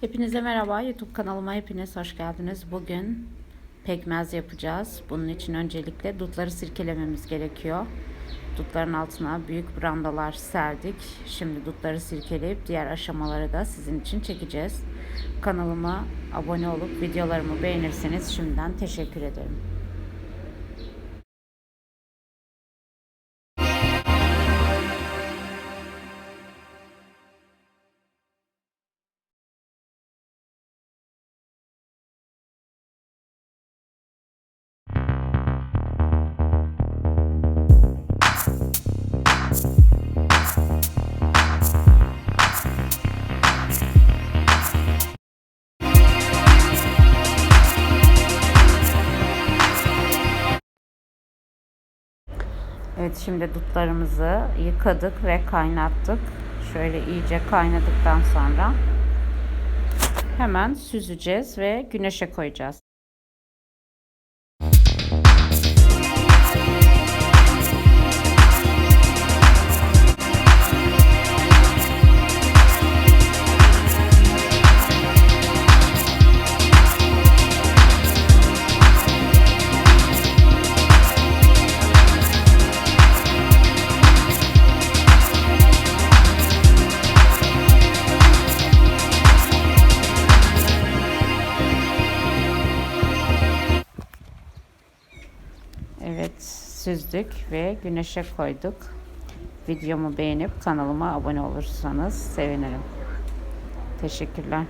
Hepinize merhaba. YouTube kanalıma hepiniz hoş geldiniz. Bugün pekmez yapacağız. Bunun için öncelikle dutları sirkelememiz gerekiyor. Dutların altına büyük brandalar serdik. Şimdi dutları sirkeleyip diğer aşamaları da sizin için çekeceğiz. Kanalıma abone olup videolarımı beğenirseniz şimdiden teşekkür ederim. Evet şimdi dutlarımızı yıkadık ve kaynattık. Şöyle iyice kaynadıktan sonra hemen süzeceğiz ve güneşe koyacağız. Evet süzdük ve güneşe koyduk. Videomu beğenip kanalıma abone olursanız sevinirim. Teşekkürler.